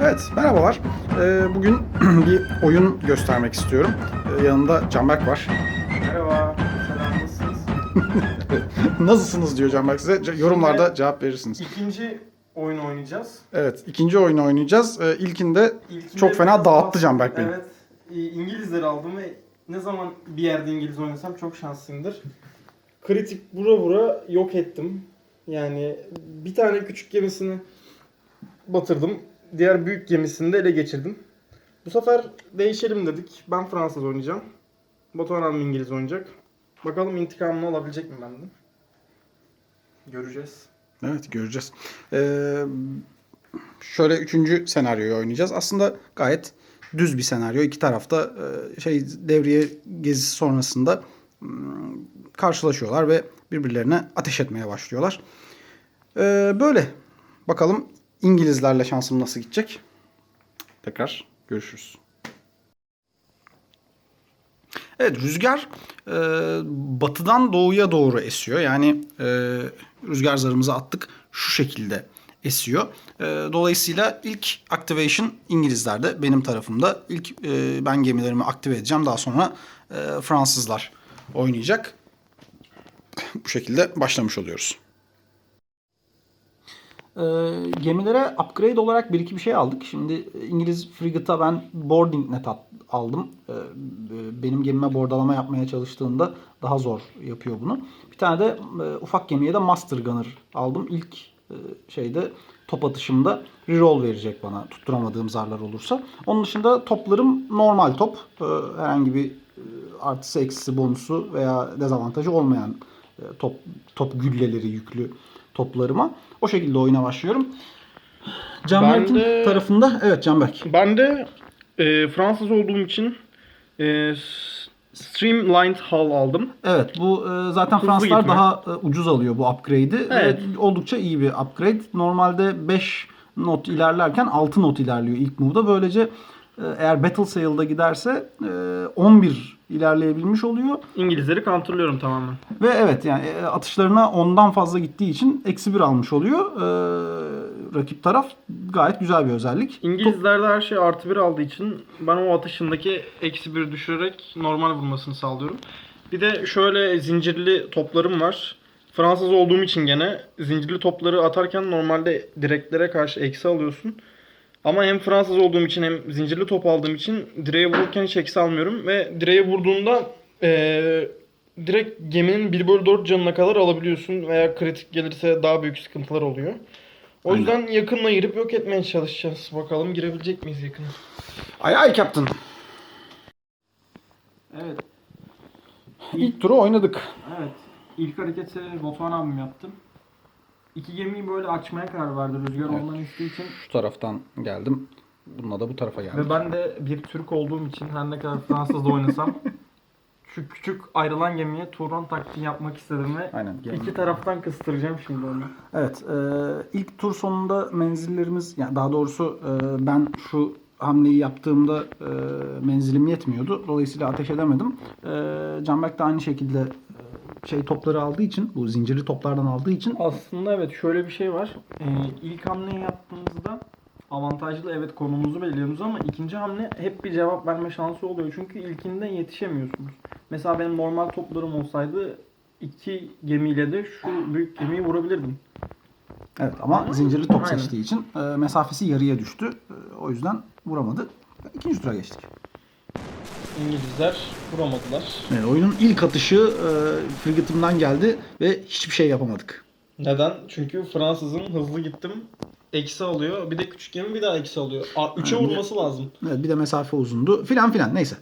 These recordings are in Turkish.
Evet, merhabalar. Ee, bugün bir oyun göstermek istiyorum. Ee, yanımda Canberk var. Merhaba, selam nasılsınız? Nasılsınız diyor Canberk size. Ce- Yorumlarda cevap verirsiniz. İkinci oyun oynayacağız. Evet, ikinci oyunu oynayacağız. Ee, ilkinde İlkinde çok fena biraz dağıttı Canberk beni. Evet, e, İngilizleri aldım ve ne zaman bir yerde İngiliz oynasam çok şanslıyımdır. Kritik vura vura yok ettim. Yani bir tane küçük gemisini batırdım. Diğer büyük gemisini de ele geçirdim. Bu sefer değişelim dedik. Ben Fransız oynayacağım. Batuhan abi İngiliz oynayacak. Bakalım intikamını alabilecek mi benden? Göreceğiz. Evet, göreceğiz. Ee, şöyle üçüncü senaryoyu oynayacağız. Aslında gayet düz bir senaryo. İki tarafta e, şey devriye gezisi sonrasında hmm, karşılaşıyorlar ve birbirlerine ateş etmeye başlıyorlar. Ee, böyle. Bakalım İngilizlerle şansım nasıl gidecek? Tekrar görüşürüz. Evet rüzgar e, batıdan doğuya doğru esiyor. Yani e, rüzgar zarımızı attık şu şekilde esiyor. E, dolayısıyla ilk activation İngilizlerde benim tarafımda. İlk e, ben gemilerimi aktive edeceğim. Daha sonra e, Fransızlar oynayacak. Bu şekilde başlamış oluyoruz. E, gemilere upgrade olarak bir iki bir şey aldık. Şimdi İngiliz frigate'a ben boarding net at- aldım. E, benim gemime bordalama yapmaya çalıştığında daha zor yapıyor bunu. Bir tane de e, ufak gemiye de master gunner aldım. İlk e, şeyde top atışımda reroll verecek bana tutturamadığım zarlar olursa. Onun dışında toplarım normal top. E, herhangi bir e, artısı eksisi bonusu veya dezavantajı olmayan e, top top gülleleri yüklü toplarıma. O şekilde oyuna başlıyorum. Canberk'in de- tarafında evet Canberk. Ben de e, Fransız olduğum için e, Streamlined Hull aldım. Evet bu e, zaten Hızlı Fransızlar gitme. daha e, ucuz alıyor bu upgrade'i. Evet. E, oldukça iyi bir upgrade. Normalde 5 not ilerlerken 6 not ilerliyor ilk move'da. Böylece eğer Battle Sail'da giderse e, 11 ilerleyebilmiş oluyor. İngilizleri kontrolüyorum tamamen. Ve evet yani e, atışlarına ondan fazla gittiği için eksi 1 almış oluyor. E, rakip taraf gayet güzel bir özellik. İngilizlerde her şey artı bir aldığı için ben o atışındaki eksi bir düşürerek normal vurmasını sağlıyorum. Bir de şöyle zincirli toplarım var. Fransız olduğum için gene zincirli topları atarken normalde direklere karşı eksi alıyorsun. Ama hem Fransız olduğum için hem zincirli top aldığım için direğe vururken hiç eksi almıyorum. Ve direğe vurduğunda eee, direkt geminin 1 bölü 4 canına kadar alabiliyorsun. Veya kritik gelirse daha büyük sıkıntılar oluyor. O Aynen. yüzden yakınla girip yok etmeye çalışacağız. Bakalım girebilecek miyiz yakına? Ay ay Captain. Evet. İlk turu oynadık. Evet. İlk hareketi Batuhan abim yaptım. İki gemiyi böyle açmaya karar verdi rüzgar Evet. olmanı istediği için. Şu taraftan geldim. Bununla da bu tarafa geldim. Ve ben de bir Türk olduğum için her ne kadar Fransız'da oynasam şu küçük ayrılan gemiye Turan taktiği yapmak istedim ve Aynen. iki taraftan kıstıracağım şimdi onu. Evet, e, ilk tur sonunda menzillerimiz, yani daha doğrusu e, ben şu hamleyi yaptığımda e, menzilim yetmiyordu. Dolayısıyla ateş edemedim. E, Canberk de aynı şekilde e, şey topları aldığı için, bu zincirli toplardan aldığı için Aslında evet şöyle bir şey var. Ee, ilk hamleyi yaptığımızda avantajlı evet konumuzu belirliyoruz ama ikinci hamle hep bir cevap verme şansı oluyor. Çünkü ilkinde yetişemiyorsunuz. Mesela benim normal toplarım olsaydı iki gemiyle de şu büyük gemiyi vurabilirdim. evet ama zincirli top Aynen. seçtiği için e, mesafesi yarıya düştü. E, o yüzden vuramadı. İkinci tura geçtik. İngilizler vuramadılar. Evet, oyunun ilk atışı e, frigatımdan geldi ve hiçbir şey yapamadık. Neden? Çünkü Fransızın hızlı gittim. Eksi alıyor. Bir de küçük gemi bir daha eksi alıyor. A, üçe Aynen. vurması lazım. Evet, bir de mesafe uzundu filan filan neyse.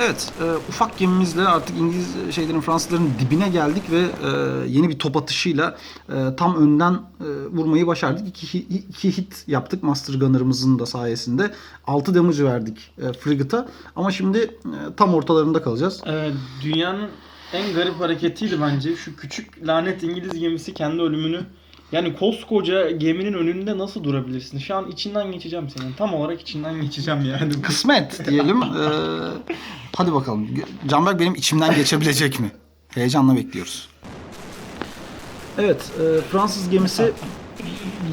Evet e, ufak gemimizle artık İngiliz şeylerin Fransızların dibine geldik ve e, yeni bir top atışıyla e, tam önden e, vurmayı başardık. İki, iki hit yaptık Master Gunner'ımızın da sayesinde. 6 damage verdik e, Frigate'a ama şimdi e, tam ortalarında kalacağız. Ee, dünyanın en garip hareketiydi bence. Şu küçük lanet İngiliz gemisi kendi ölümünü yani koskoca geminin önünde nasıl durabilirsin? Şu an içinden geçeceğim senin. Tam olarak içinden geçeceğim yani. Kısmet diyelim. E, hadi bakalım. Canberk benim içimden geçebilecek mi? Heyecanla bekliyoruz. Evet, e, Fransız gemisi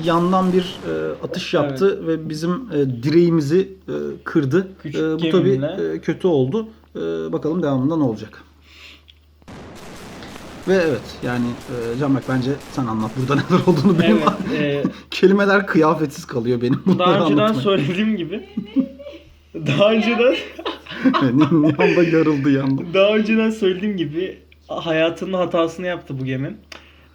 yandan bir e, atış yaptı ve bizim e, direğimizi e, kırdı. Küçük E, bu tabii e, kötü oldu. E, bakalım devamında ne olacak. Ve evet yani e, Canberk bence sen anlat burada neler olduğunu benim Evet. e, kelimeler kıyafetsiz kalıyor benim daha önceden anlatmaya. söylediğim gibi daha önceden Nihan da yarıldı yandım. Daha önceden söylediğim gibi hayatının hatasını yaptı bu gemi.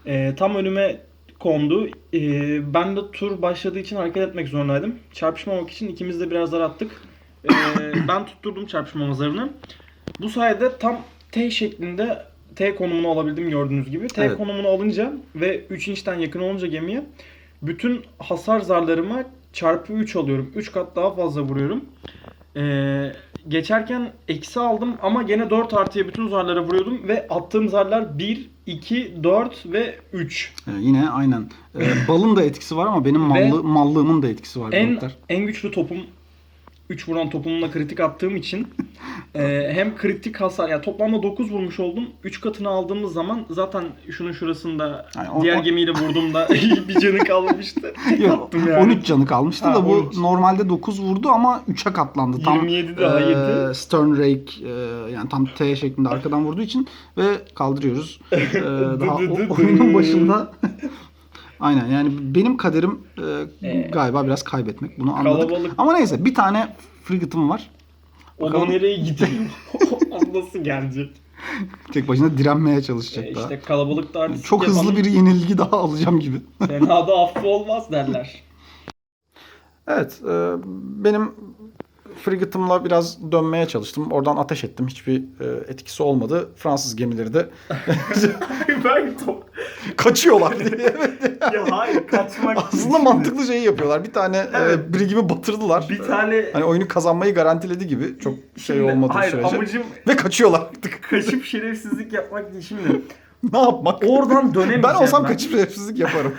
Ee, tam önüme kondu. Ee, ben de tur başladığı için hareket etmek zorundaydım. Çarpışmamak için ikimiz de biraz zar attık. Ee, ben tutturdum çarpışmama zarını. Bu sayede tam T şeklinde T konumunu alabildim gördüğünüz gibi. T Evet. konumunu alınca ve 3 inçten yakın olunca gemiye bütün hasar zarlarıma çarpı 3 alıyorum. 3 kat daha fazla vuruyorum. Ee, geçerken eksi aldım ama gene 4 artıya bütün zarlara vuruyordum ve attığım zarlar 1, 2, 4 ve 3. E, yine aynen. E, balın da etkisi var ama benim mallı, mallığımın da etkisi var. En balıklar. en güçlü topum 3 vuran topumla kritik attığım için e, hem kritik hasar yani toplamda 9 vurmuş oldum. 3 katını aldığımız zaman zaten şunun şurasında Yani diğer o- gemiyle vurduğumda bir canı kalmıştı. Yok, yani. 13 canı kalmıştı Ha, da bu 13. normalde 9 vurdu ama 3'e katlandı. Tam 27 daha e. Stern rake e, yani tam T şeklinde arkadan vurduğu için ve kaldırıyoruz. E, daha o- oyunun başında Aynen yani benim kaderim e, Ee, galiba biraz kaybetmek. Bunu anladık. kalabalık- Ama neyse bir tane frigate'ım var. O da nereye gidiyor? nasıl gelecek? Tek başına direnmeye çalışacak E, daha. işte kalabalıkta artistik Çok hızlı bir yenilgi daha alacağım gibi. Fena da affı olmaz derler. Evet, e, benim frigate'ımla biraz dönmeye çalıştım. Oradan ateş ettim. Hiçbir e, etkisi olmadı. Fransız gemileri de ben top... kaçıyorlar diye. Ya hayır kaçmak Aslında mantıklı şeyi yapıyorlar. Bir tane Evet. e, brigimi batırdılar. Bir tane Hani oyunu kazanmayı garantiledi gibi. Çok şey olmadığı hayır, sürece. amacım Ve kaçıyorlar artık. kaçıp şerefsizlik yapmak değil şimdi. ne yapmak? Oradan dönemeyeceğim Ben olsam ben. kaçıp şerefsizlik yaparım.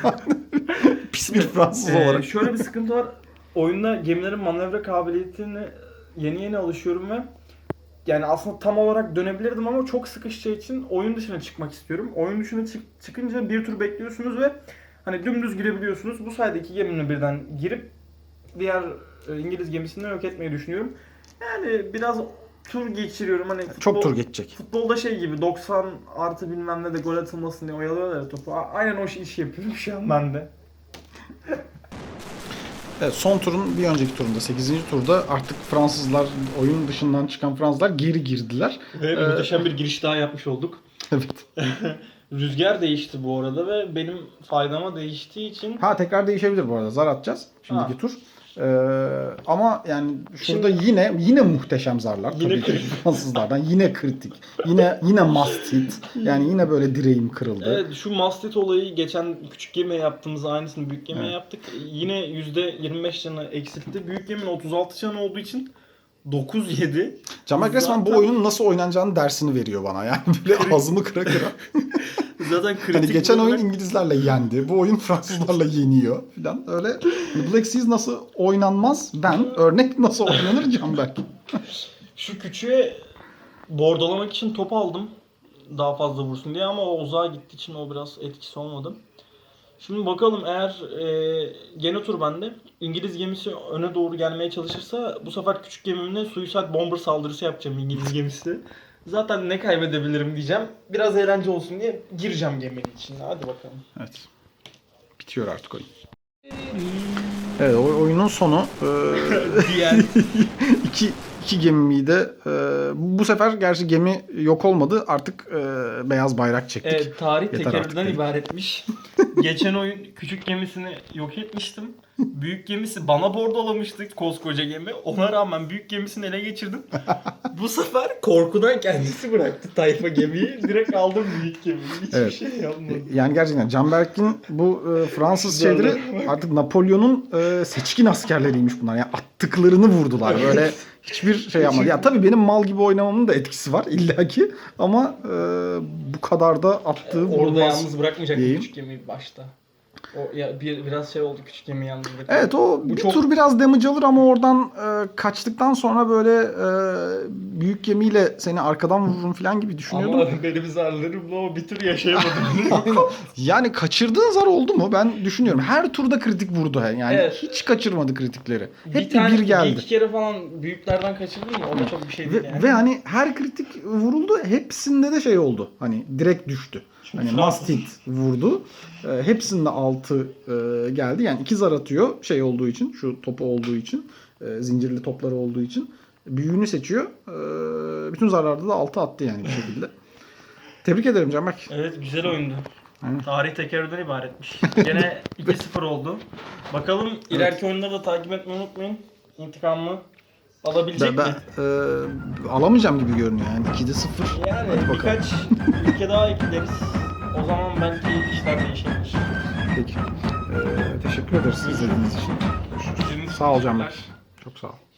Pis bir Fransız Ee, olarak. Şöyle bir sıkıntı var. Oyunda gemilerin manevra kabiliyetine yeni yeni alışıyorum ve yani aslında tam olarak dönebilirdim ama çok sıkışacağı için oyun dışına çıkmak istiyorum. Oyun dışına çık- çıkınca bir tur bekliyorsunuz ve hani dümdüz girebiliyorsunuz. Bu sayede iki geminin birden girip diğer e, İngiliz gemisini yok etmeyi düşünüyorum. Yani biraz tur geçiriyorum. Hani Çok futbol- tur geçecek. Futbolda şey gibi 90 artı bilmem ne de gol atılmasın diye oyalıyorlar ya topu. Aynen o işi yapıyorum şu an ben de. Evet, son turun bir önceki turunda 8. turda artık Fransızlar oyun dışından çıkan Fransızlar geri girdiler. Ve Ee, muhteşem bir giriş daha yapmış olduk. Evet. Rüzgar değişti bu arada ve benim faydama değiştiği için Ha tekrar değişebilir bu arada. Zar atacağız şimdiki Ha. tur. Ee, ama yani şurada Şimdi- yine yine muhteşem zarlar Yine tabii ki kritik. Fransızlardan. Yine kritik. Yine yine must hit. Yani yine böyle direğim kırıldı. evet, şu mastit olayı geçen küçük gemiye yaptığımız aynısını büyük gemiye Evet. yaptık. Yine %25 canı eksiltti. Büyük geminin 36 canı olduğu için 9 yedi. Camek resmen bu oyunun nasıl oynanacağını dersini veriyor bana. Yani böyle ağzımı kıra kıra. Zaten kritik Hani geçen oyun olarak- İngilizlerle yendi. Bu oyun Fransızlarla yeniyor falan. Öyle hani Black Seas nasıl oynanmaz ben. Örnek nasıl oynanır Canberk. Şu küçüğe bordalamak için top aldım. Daha fazla vursun diye ama o uzağa gittiği için o biraz etkisi olmadı. Şimdi bakalım eğer e, gene tur bende. İngiliz gemisi öne doğru gelmeye çalışırsa bu sefer küçük gemimle suicide bomber saldırısı yapacağım İngiliz gemisi. Zaten ne kaybedebilirim diyeceğim. Biraz eğlence olsun diye gireceğim geminin içine. Hadi bakalım. Evet. Bitiyor artık oyun. Evet o oyunun sonu. Diğer iki, iki gemiydi. de e, bu sefer gerçi gemi yok olmadı. Artık e, beyaz bayrak çektik. Evet, tarih Yeter tekerrürden ibaretmiş. Geçen oyun küçük gemisini yok etmiştim. Büyük gemisi bana bordolamıştı koskoca gemi. Ona rağmen büyük gemisini ele geçirdim. Bu sefer korkudan kendisi bıraktı tayfa gemiyi. Direkt aldım büyük gemiyi. Hiçbir Evet. şey yapmadım. Yani gerçekten Canberk'in bu e, Fransız şeyleri artık Napolyon'un e, seçkin askerleriymiş bunlar. Yani attıklarını vurdular. Böyle hiçbir şey yapmadı. Ya tabii benim mal gibi oynamamın da etkisi var illaki. Ama e, bu kadar da attığı Orada yalnız bırakmayacak diyeyim. küçük gemiyi başta. O ya bir biraz şey oldu küçük gemi yalnızlık. Evet o Bu bir çok- tur biraz damage alır ama oradan e, kaçtıktan sonra böyle e, büyük gemiyle seni arkadan vururum falan gibi düşünüyordum. Ama benim zarlarımla o bir tur yaşayamadım. Yani kaçırdığın zar oldu mu? Ben düşünüyorum. Her turda kritik vurdu. Yani Evet. hiç kaçırmadı kritikleri. Hep bir, tane- bir geldi. iki kere falan büyüklerden kaçırdın mı? O da çok bir şey değil Ve, yani. ve hani her kritik vuruldu. Hepsinde de şey oldu. Hani direkt düştü. Hani must hit vurdu. E, hepsinde 6 e, geldi. Yani iki zar atıyor şey olduğu için. Şu topu olduğu için. e, zincirli topları olduğu için. Büyüğünü seçiyor. E, bütün zarlarda da 6 attı yani bir şekilde. Tebrik ederim Canberk. Evet güzel oyundu. Aynen. Tarih tekerrürden ibaretmiş. Gene 2-0 oldu. Bakalım ileriki oyunları da takip etmeyi unutmayın. İntikamımı alabilecek Ben, mi? ben, e, alamayacağım gibi görünüyor yani. 2'de 0. Yani Hadi birkaç ülke daha ekleriz. O zaman belki işler değişebilir. Peki. E, teşekkür ederiz izlediğiniz için. Sağ ol Canberk. Çok sağ ol.